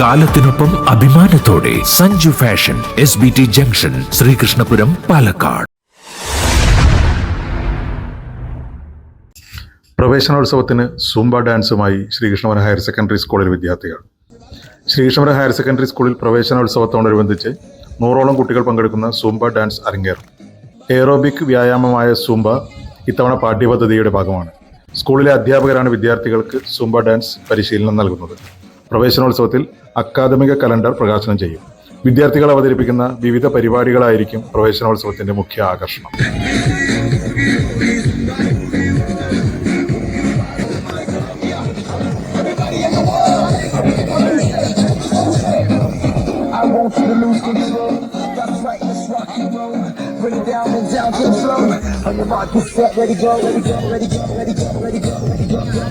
കാലത്തിനൊപ്പം അഭിമാനത്തോടെ Sanju fashion S B T junction Sreekrishnapuram Palakkad. പ്രവേശനോത്സവത്തിന് Zumba ഡാൻസുമായി Sreekrishnapuram higher secondary സ്കൂളിലെ വിദ്യാർത്ഥികൾ. ശ്രീകൃഷ്ണപുരം ഹയർ സെക്കൻഡറി സ്കൂളിൽ പ്രവേശനോത്സവത്തോടനുബന്ധിച്ച് നൂറോളം കുട്ടികൾ പങ്കെടുക്കുന്ന സൂംബ ഡാൻസ് അരങ്ങേറും. എയറോബിക് വ്യായാമമായ സൂംബ ഇത്തവണ പാഠ്യപദ്ധതിയുടെ ഭാഗമാണ്. സ്കൂളിലെ അധ്യാപകരാണ് വിദ്യാർത്ഥികൾക്ക് സൂംബ ഡാൻസ് പരിശീലനം നൽകുന്നത്. പ്രവേശനോത്സവത്തിൽ അക്കാദമിക കലണ്ടർ പ്രകാശനം ചെയ്യും വിദ്യാർത്ഥികൾ അവതരിപ്പിക്കുന്ന വിവിധ പരിപാടികളായിരിക്കും പ്രവേശനോത്സവത്തിന്റെ മുഖ്യ ആകർഷണം down to the floor. On your mark, get set, ready, go, ready, go, ready, go, ready, go, ready, go.